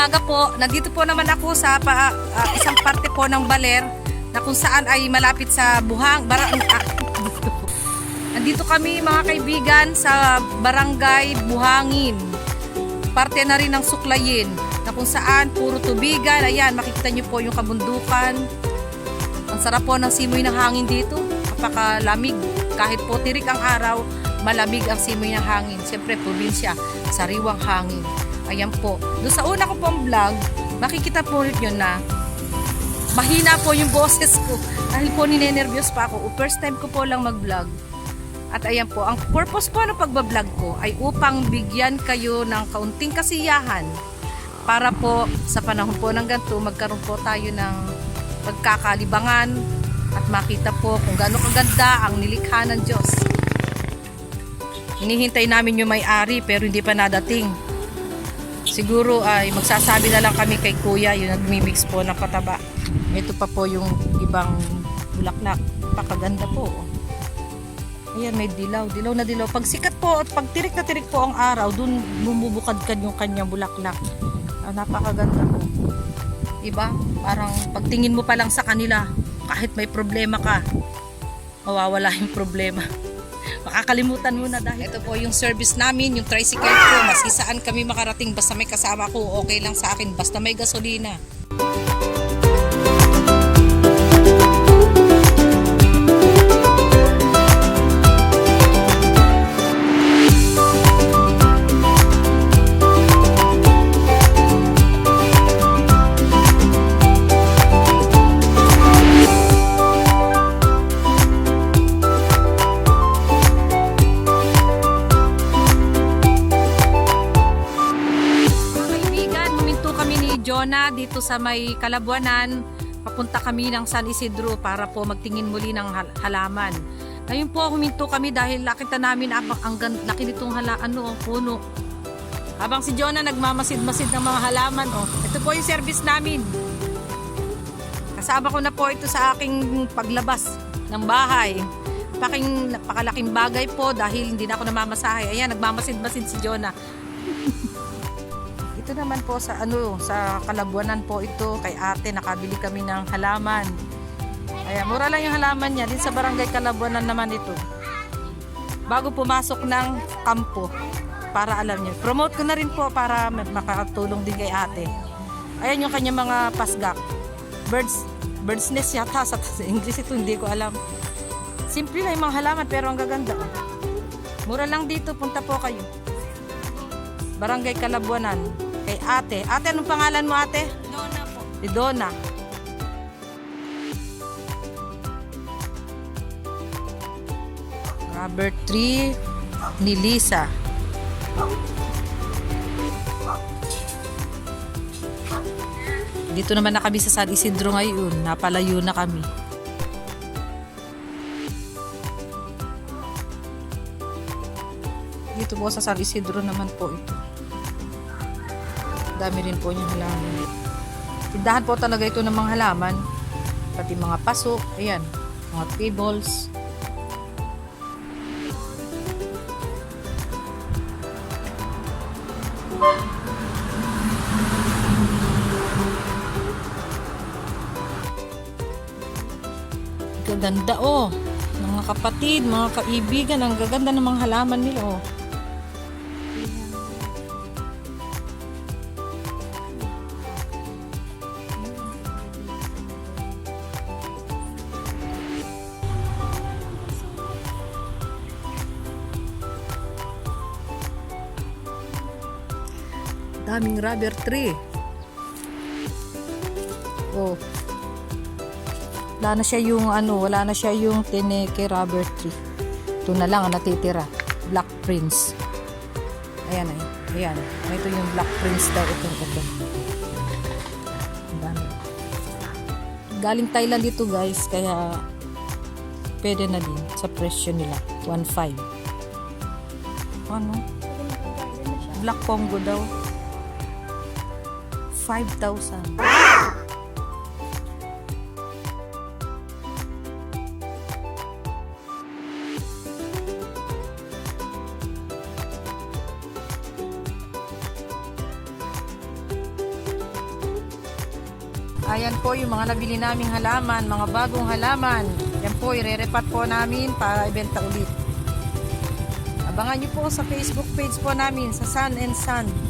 umaga po. Nandito po naman ako sa pa, ah, isang parte po ng Baler na kung saan ay malapit sa Buhang. Bara, ah. Nandito kami mga kaibigan sa Barangay Buhangin. Parte na rin ng Suklayin na kung saan puro tubigan. Ayan, makikita niyo po yung kabundukan. Ang sarap po ng simoy ng hangin dito. Napakalamig. Kahit po tirik ang araw, malamig ang simoy ng hangin. Siyempre, probinsya, sariwang hangin. Ayan po. Doon sa una ko pong vlog, makikita po yun na mahina po yung boses ko. Dahil po ninenervyos pa ako. First time ko po lang mag-vlog. At ayan po, ang purpose po ng pagbablog ko ay upang bigyan kayo ng kaunting kasiyahan para po sa panahon po ng ganito magkaroon po tayo ng pagkakalibangan at makita po kung gaano kaganda ang nilikha ng Diyos. Hinihintay namin yung may-ari pero hindi pa nadating. Siguro ay magsasabi na lang kami kay kuya yung nagmimix po ng pataba. Ito pa po yung ibang bulaklak. Pakaganda po. Ayan, may dilaw. Dilaw na dilaw. Pag sikat po at pag tirik na tirik po ang araw, dun bumubukad ka yung kanyang bulaklak. Ah, napakaganda po. Diba? Parang pagtingin mo pa lang sa kanila, kahit may problema ka, mawawala yung problema. Makakalimutan mo na dahil ito po yung service namin, yung tricycle ko. Masisaan kami makarating basta may kasama ko, okay lang sa akin, basta may gasolina. Jonah dito sa may Kalabuanan. Papunta kami ng San Isidro para po magtingin muli ng hal- halaman. Ngayon po huminto kami dahil nakita namin ang, ang laki nitong hala, ano, puno. Habang si Jonah nagmamasid-masid ng mga halaman, oh. Ito po yung service namin. Kasama ko na po ito sa aking paglabas ng bahay. Paking, napakalaking bagay po dahil hindi na ako namamasahe. Ayan, nagmamasid-masid si Jonah. Ito naman po sa ano sa Kalabuanan po ito kay ate nakabili kami ng halaman. Ayan, mura lang yung halaman niya. Din sa barangay Kalabuanan naman ito. Bago pumasok ng kampo para alam niyo. Promote ko na rin po para makatulong din kay ate. Ayan yung kanya mga pasgak. Birds birds nest yata sa English ito hindi ko alam. Simple lang yung mga halaman pero ang gaganda. Mura lang dito, punta po kayo. Barangay Kalabuanan. Kay ate. Ate, anong pangalan mo ate? Donna po. Si Donna. Rubber tree ni Lisa. Dito naman na kami sa San Isidro ngayon. Napalayo na kami. Dito po sa San Isidro naman po ito. Dami rin po niyang halaman. Tindahan po talaga ito ng mga halaman. Pati mga paso. Ayan. Mga tables. Gaganda oh. Mga kapatid, mga kaibigan, ang gaganda ng mga halaman nila oh. Daming rubber tree. Oh. Wala na siya yung ano, wala na siya yung tineke rubber tree. Ito na lang ang natitira. Black Prince. Ayan ay. Ayan. Ito yung Black Prince daw itong ito. Dami. Galing Thailand ito guys, kaya pwede na din sa presyo nila. 1.5. Ano? Black Congo daw. 5,000. Ayan po yung mga nabili naming halaman, mga bagong halaman. Yan po, irerepat po namin para ibenta ulit. Abangan nyo po sa Facebook page po namin sa Sun and Sun.